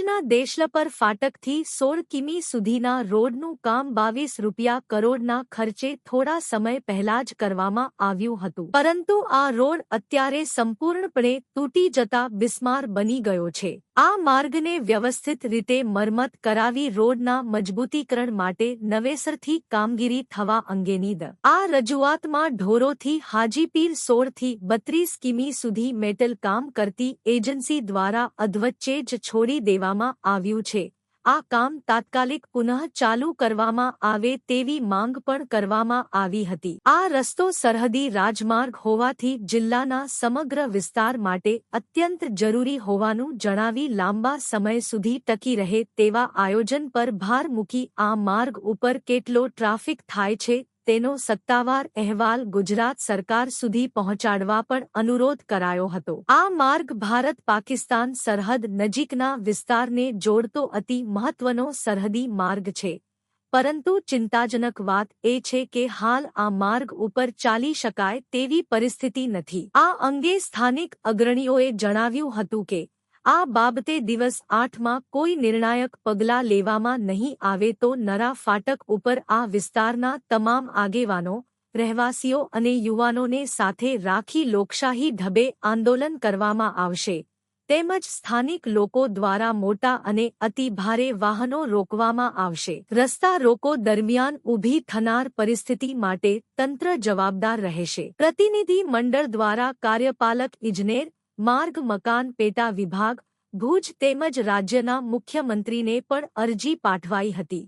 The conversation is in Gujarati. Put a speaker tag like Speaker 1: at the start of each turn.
Speaker 1: ભુજના દેશલપર ફાટકથી સોળ કિમી સુધીના રોડનું કામ બાવીસ રૂપિયા કરોડના ખર્ચે થોડા સમય પહેલા જ કરવામાં આવ્યું હતું. પરંતુ આ રોડ અત્યારે સંપૂર્ણપણે તૂટી જતા બિસ્માર બની ગયો છે. આ માર્ગને વ્યવસ્થિત રીતે મરમત કરાવી રોડના મજબૂતીકરણ માટે નવેસરથી કામગીરી થવા અંગેની દ. આ રજૂઆતમાં ઢોરોથી હાજીપીર સોળથી બત્રીસ કિમી સુધી મેટલ કામ કરતી એજન્સી દ્વારા અધવચ્ચે જ છોડી દેવામાં આવ્યું છે. આ કામ તાત્કાલિક પુનઃ ચાલુ કરવામાં આવે તેવી માંગ પણ કરવામાં આવી હતી. આ રસ્તો સરહદી રાજમાર્ગ હોવાથી જિલ્લાના સમગ્ર વિસ્તાર માટે અત્યંત જરૂરી હોવાનું જણાવી લાંબા સમય સુધી ટકી રહે તેવા આયોજન પર ભાર મૂકી આ માર્ગ ઉપર કેટલો ટ્રાફિક થાય છે તેનો સત્તાવાર અહેવાલ ગુજરાત સરકાર સુધી પહોંચાડવા પણ અનુરોધ કરાયો હતો. આ માર્ગ ભારત પાકિસ્તાન સરહદ નજીકના વિસ્તારને જોડતો અતિ મહત્વનો સરહદી માર્ગ છે. પરંતુ ચિંતાજનક વાત એ છે કે હાલ આ માર્ગ ઉપર ચાલી શકાય તેવી પરિસ્થિતિ નથી. આ અંગે સ્થાનિક અગ્રણીઓએ જણાવ્યું હતું કે આ બાબતે દિવસ આઠમાં કોઈ નિર્ણાયક પગલાં લેવામાં નહીં આવે તો નરા ફાટક ઉપર આ વિસ્તારના તમામ આગેવાનો, રહેવાસીઓ અને યુવાનોને સાથે રાખી લોકશાહી ઢબે આંદોલન કરવામાં આવશે. તેમજ સ્થાનિક લોકો દ્વારા મોટા અને અતિ ભારે વાહનો રોકવામાં આવશે. રસ્તા રોકો દરમિયાન ઊભી થનાર પરિસ્થિતિ માટે તંત્ર જવાબદાર રહેશે. પ્રતિનિધિ મંડળ દ્વારા કાર્યપાલક ઇજનેર માર્ગ મકાન પેટા વિભાગ ભુજ તેમજ રાજ્યના મુખ્યમંત્રીને પણ અરજી પાઠવાઈ હતી.